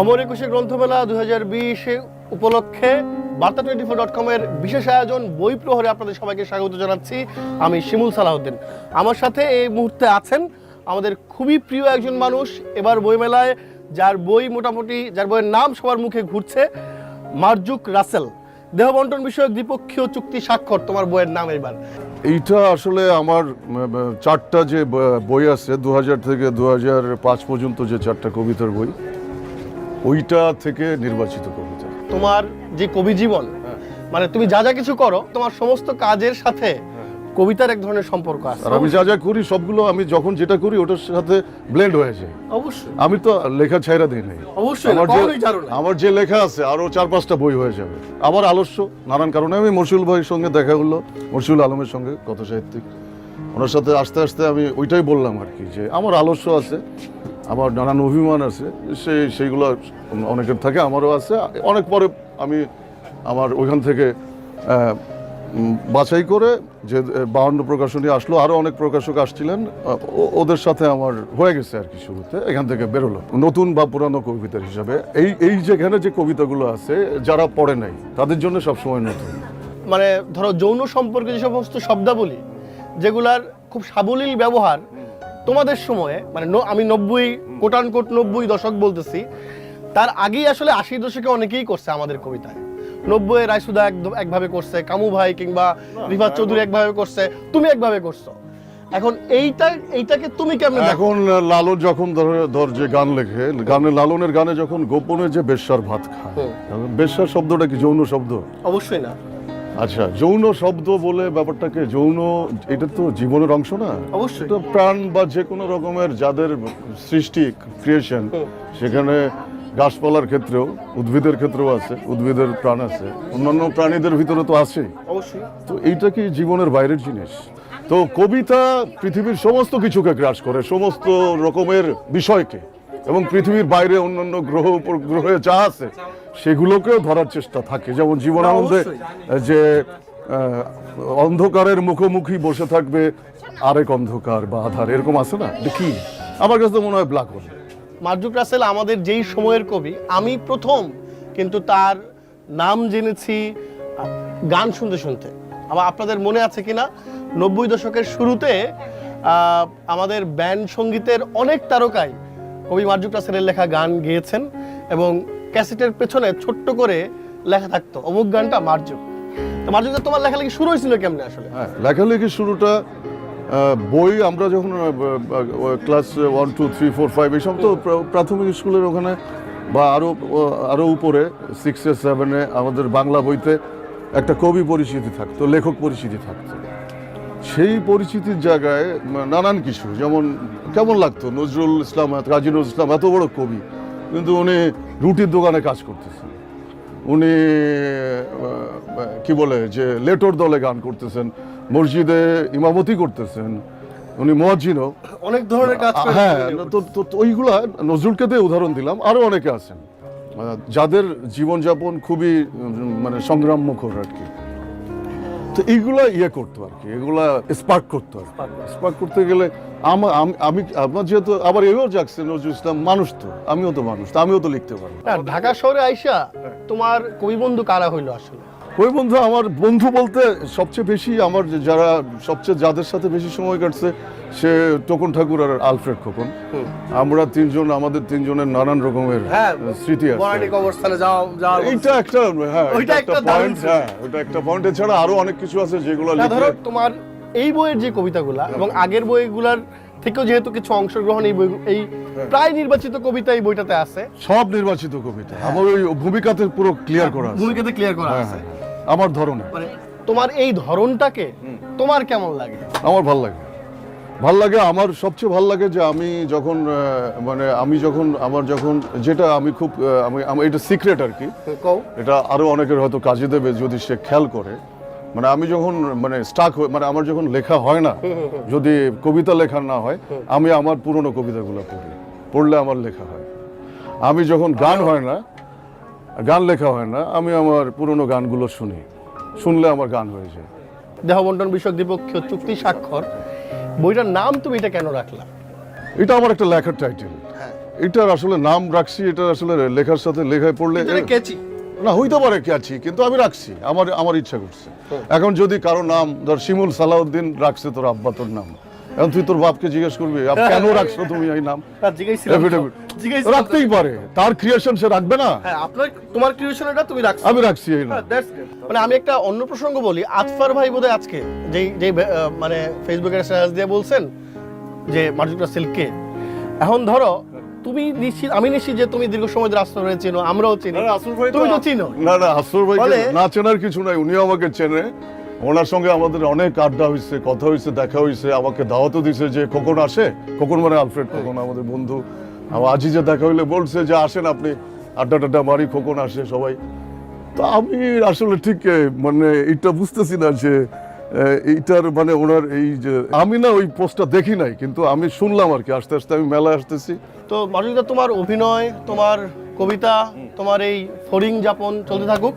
অমর একুশে গ্রন্থমেলা দু হাজার বিশে উপলক্ষে বার্তা টোয়েন্টি ফোর ডট কমের বিশেষ আয়োজন বই প্রহরে আপনাদের সবাইকে স্বাগত জানাচ্ছি। আমি শিমুল সালাউদ্দিন। আমার সাথে এই মুহূর্তে আছেন আমাদের খুবই প্রিয় একজন মানুষ। এবার বইমেলায় যার বই মোটামুটি, যার বইয়ের নাম সবার মুখে ঘুরছে, মার্জুক রাসেল। দেহ বন্টন বিষয়ক দ্বিপক্ষীয় চুক্তি স্বাক্ষর, তোমার বইয়ের নাম এবার। এইটা আসলে আমার চারটা যে বই আছে দু হাজার থেকে দু পাঁচ পর্যন্ত যে চারটা কবিতার বই ওইটা থেকে নির্বাচিত কবিতা। তোমার যে কবি জীবন মানে তুমি যা যা কিছু করো তোমার সমস্ত কাজের সাথে কবিতার এক ধরনের সম্পর্ক আছে। আর আমি যা যা করি সবগুলো আমি যখন যেটা করি ওটার সাথে ব্লেন্ড হয়ে যায়। অবশ্যই। আমি তো লেখা ছাইরা দিই নাই। অবশ্যই আমার যে আমার যে লেখা আছে আরও চার পাঁচটা বই হয়ে যাবে। আবার আলস্য নানান কারণে। আমি মরসুল ভাইয়ের সঙ্গে দেখা হলো মরসুল আলমের সঙ্গে কথা সাহিত্যিক ওনার সাথে আস্তে আস্তে আমি ওইটাই বললাম আর কি যে আমার আলস্য আছে আমার নানান অভিমান আছে, সেই, সেইগুলো অনেকের থাকে, আমারও আছে। অনেক পরে আমি আমার ওইখান থেকে বাছাই করে যে বাহান্ন প্রকাশনী আসলো আরও অনেক প্রকাশক আসছিলেন ওদের সাথে আমার হয়ে গেছে আর কি শুরুতে, এখান থেকে বেরোলো নতুন বা পুরানো কবিতার হিসাবে। এই এই যেখানে যে কবিতাগুলো আছে, যারা পড়ে নাই, তাদের জন্য সবসময় নতুন। মানে ধরো যৌন সম্পর্কে যে সমস্ত শব্দাবলী, যেগুলার খুব সাবলীল ব্যবহার তোমাদের সময়ে মানে আমি নব্বই কোটান কোট নব্বই দশক বলতেছি তার আগেই আসলে আশি দশকে অনেকেই করছে আমাদের কবিতায়। নব্বই রায়সুদা এক- একভাবে করছে কামু ভাই কিংবা রিফাত চৌধুরী একভাবে করছে তুমি একভাবে করছ। এখন এইটা এইটাকে তুমি কেমন এখন লালন যখন ধর- ধর যে গান লেখে গানে লালনের গানে যখন গোপনে যে বেশ্যার ভাত খায়। বেশ্যার শব্দটা কি যৌন শব্দ? অবশ্যই না। আচ্ছা যৌন শব্দ বলে ব্যাপারটাকে যৌন এটা তো জীবনের অংশ না? অবশ্যই। তো প্রাণ বা যে কোনো রকমের যাদের সৃষ্টি ক্রিয়েশন সেখানে গাছপালার ক্ষেত্রেও উদ্ভিদের ক্ষেত্রেও আছে উদ্ভিদের প্রাণ আছে। অন্যান্য প্রাণীদের ভিতরে তো আছেই। অবশ্যই। তো এইটা কি জীবনের বাইরের জিনিস? তো কবিতা পৃথিবীর সমস্ত কিছুকে গ্রাস করে সমস্ত রকমের বিষয়কে। এবং পৃথিবীর বাইরে অন্যান্য গ্রহ উপগ্রহে যা আছে সেগুলোকেও ধরার চেষ্টা থাকে। যেমন জীবনানন্দে। যে অন্ধকারের মুখোমুখি বসে থাকবে আরেক অন্ধকার বা আধার এরকম আছে না? কি? আমার কাছে তো মনে হয় ব্ল্যাক হোল মার্জুক রাসেল আমাদের যেই সময়ের কবি আমি প্রথম কিন্তু তার নাম জেনেছি গান শুনতে শুনতে। আবার আপনাদের মনে আছে কিনা? নব্বই দশকের শুরুতে আমাদের ব্যান্ড সঙ্গীতের অনেক তারকাই কবি মার্জুক রাসেলের লেখা গান গেয়েছেন এবং ক্যাসেটের পেছনে ছোট্ট করে লেখা থাকতো, অমুক গানটা মার্জুক তো মার্জুক তোমার লেখালেখি শুরু হয়েছিল কেমনে আসলে? হ্যাঁ লেখালেখির শুরুটা বই আমরা যখন class one two three four five এইসব তো প্রাথমিক স্কুলের ওখানে বা আরও আরও উপরে সিক্সে সেভেনে আমাদের বাংলা বইতে একটা কবি পরিচিতি থাকতো, লেখক পরিচিতি থাকতো। সেই পরিচিতির জায়গায় নানান কিছু যেমন কেমন লাগতো? নজরুল ইসলাম কাজী নজরুল ইসলাম এত বড় কবি কিন্তু উনি রুটির দোকানে কাজ করতেছেন। উনি কি বলে যে লেটর দলে গান করতেছেন মসজিদে ইমামতি করতেছেন উনি মোয়াজ্জিনও। অনেক ধরনের কাজ হ্যাঁ তো তো তো ওইগুলা নজরুলকে দিয়ে উদাহরণ দিলাম আরও অনেকে আছেন। যাদের জীবনযাপন খুবই মানে সংগ্রাম মুখর আর কি। তো এইগুলা ইয়ে করতো আর কি এগুলা স্পার্ক করতো আর স্পার্ক করতে। গেলে আমা- আমি আপনার যেহেতু আবার এও যাচ্ছে নজরুল ইসলাম মানুষ তো আমিও তো মানুষ তো আমিও তো লিখতে পারি ঢাকা শহরে আইসা তোমার কবি বন্ধু কারা হইল আসলে? ওই বন্ধু আমার বন্ধু বলতে সবচেয়ে বেশি আমার যারা সবচেয়ে যাদের সাথে বেশি সময় কাটছে সে টোকন ঠাকুর আর আলফ্রেড খোকন। আমরা তিনজন আমাদের তিনজনের নানান রকমের হ্যাঁ স্মৃতি আছে। যাও একটা হ্যাঁ ওইটা একটা পয়েন্ট হ্যাঁ ওটা একটা পয়েন্ট এছাড়া আরও অনেক কিছু আছে যেগুলো ধরো তোমার এই বইয়ের যে কবিতাগুলা এবং আগের বইগুলার থেকেও যেহেতু কিছু অংশগ্রহণ এই বই এই হ্যাঁ। প্রায় নির্বাচিত কবিতা এই বইটাতে আছে। সব নির্বাচিত কবিতা। আমার ওই ভূমিকাতে পুরো ক্লিয়ার করা আছে। ভূমিকাতে ক্লিয়ার করা আছে। আমার ধরনে মানে তোমার এই ধরনটাকে তোমার কেমন লাগে? আমার ভালো লাগে। ভালো লাগে আমার সবচেয়ে ভালো লাগে যে আমি যখন মানে আমি যখন আমার যখন যেটা আমি খুব আমি আমার এটা সিক্রেট আর কি। কও। এটা আরও অনেকের হয়তো কাজে দেবে যদি সে খেয়াল করে। মানে আমি যখন মানে স্টাক মানে আমার যখন লেখা হয় না যদি কবিতা লেখা না হয় আমি আমার পুরনো কবিতাগুলো পড়ি পড়লে আমার লেখা হয়। আমি যখন গান হয় না গান লেখা হয় না আমি আমার পুরনো গানগুলো শুনি। শুনলে আমার গান হয়ে যায়। দেহ বন্টন বিষয়ক দ্বিপক্ষীয় চুক্তি স্বাক্ষর। বইটার নাম তুমি এটা কেন রাখলা? এটা আমার একটা লেখার টাইটেল হ্যাঁ। এটার আসলে নাম রাখছি এটা আসলে লেখার সাথে লেখায় পড়লে কেচি না হইতে পারে কি আছি কিন্তু আমি রাখছি। আমার আমার ইচ্ছা করছে। এখন যদি কারও নাম ধর শিমুল সালাউদ্দিন রাখছে তোর আব্বা তোর নাম এখন তুই তোর বাপকে জিজ্ঞেস করবি কেন রাখছো তুমি এই নাম। রাখতেই পারে। তার ক্রিয়েশন সে রাখবে না। হ্যাঁ আপনার তোমার ক্রিয়েশন এটা তুমি রাখছো। আমি রাখছি এই নাম। হ্যাঁ. মানে আমি একটা অন্য প্রসঙ্গ বলি। আতফার ভাই বোধহয় আজকে যেই যেই মানে ফেসবুকের স্ট্যাটাস দিয়ে বলছেন যে মার্জুক রাসেল কে এখন ধরো তুমি নিশ্চিত আমি নিশ্চিত যে তুমি দীর্ঘ সময় ধরে রাস্তা রয়ে চিনো আমরাও চিনি। তুমি তো চিনো। না না আসর ভাই না চেনার কিছু নাই। উনি আমাকে চেনে। ওনার সঙ্গে আমাদের অনেক আড্ডা হয়েছে কথা হয়েছে দেখা হয়েছে আমাকে দাওয়াতও দিছে যে কখন আসে? কখন মানে আলফ্রেড কখন আমাদের বন্ধু? আমার আজি যে দেখা হইলে বলছে যে আসেন আপনি আড্ডা টাড্ডা মারি কখন আসে সবাই? তো আমি আসলে ঠিক মানে এটা বুঝতেছি না যে এইটার মানে ওনার এই যে আমি না ওই পোস্টটা দেখি নাই কিন্তু আমি শুনলাম আর কি আস্তে আস্তে আমি মেলায় আসতেছি। তো মার্জুকদা তোমার অভিনয় তোমার কবিতা তোমার এই ফরিং যাপন চলতে থাকুক।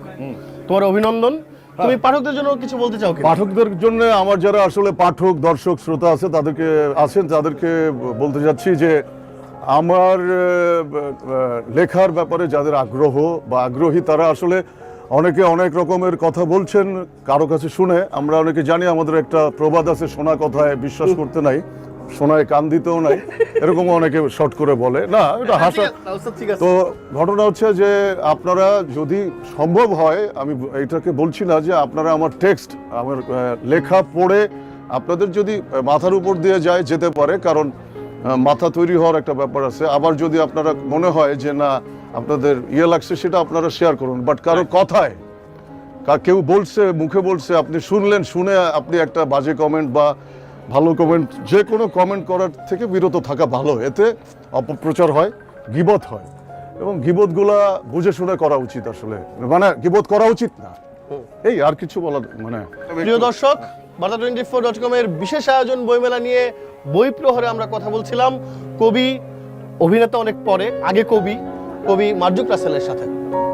তোমার অভিনন্দন। তুমি পাঠকদের জন্য কিছু বলতে চাও পাঠকদের জন্য আমার যারা আসলে পাঠক দর্শক শ্রোতা আছে তাদেরকে আছেন তাদেরকে বলতে যাচ্ছি যে আমার লেখার ব্যাপারে যাদের আগ্রহ বা আগ্রহী তারা আসলে অনেকে অনেক রকমের কথা বলছেন কারও কাছে শুনে। আমরা অনেকে জানি আমাদের একটা প্রবাদ আছে শোনা কথায় বিশ্বাস করতে নাই। শোনায় কান দিতেও নাই এরকম অনেকে শর্ট করে বলে। না এটা হাসা তো ঘটনা হচ্ছে যে আপনারা যদি সম্ভব হয় আমি এটাকে বলছি না যে আপনারা আমার টেক্সট আমার লেখা পড়ে আপনাদের যদি মাথার উপর দিয়ে যায় যেতে পারে কারণ মাথা তৈরি হওয়ার একটা ব্যাপার আছে। আবার যদি আপনারা মনে হয় যে না আপনাদের ইয়ে লাগছে সেটা আপনারা শেয়ার করুন। বাট কারও কথায় কা- কেউ বলছে মুখে বলছে আপনি শুনলেন শুনে আপনি একটা বাজে কমেন্ট বা ভালো কমেন্ট যে কোনো কমেন্ট করার থেকে বিরত থাকা ভালো। এতে অপপ্রচার হয়, গিবত হয়। এবং গিবতগুলা বুঝে শুনে করা উচিত আসলে। মানে গিবত করা উচিত না। এই আর কিছু বলার মানে প্রিয় দর্শক, বার্তা টোয়েন্টি ফোর ডট কমের বিশেষ আয়োজন বইমেলা নিয়ে বই প্রহরে আমরা কথা বলছিলাম। কবি, অভিনেতা অনেক পরে, আগে কবি কবি মার্জুক রাসেলের সাথে।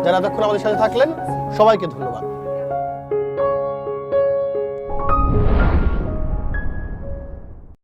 যারা এতক্ষণ আমাদের সাথে থাকলেন, সবাইকে ধন্যবাদ।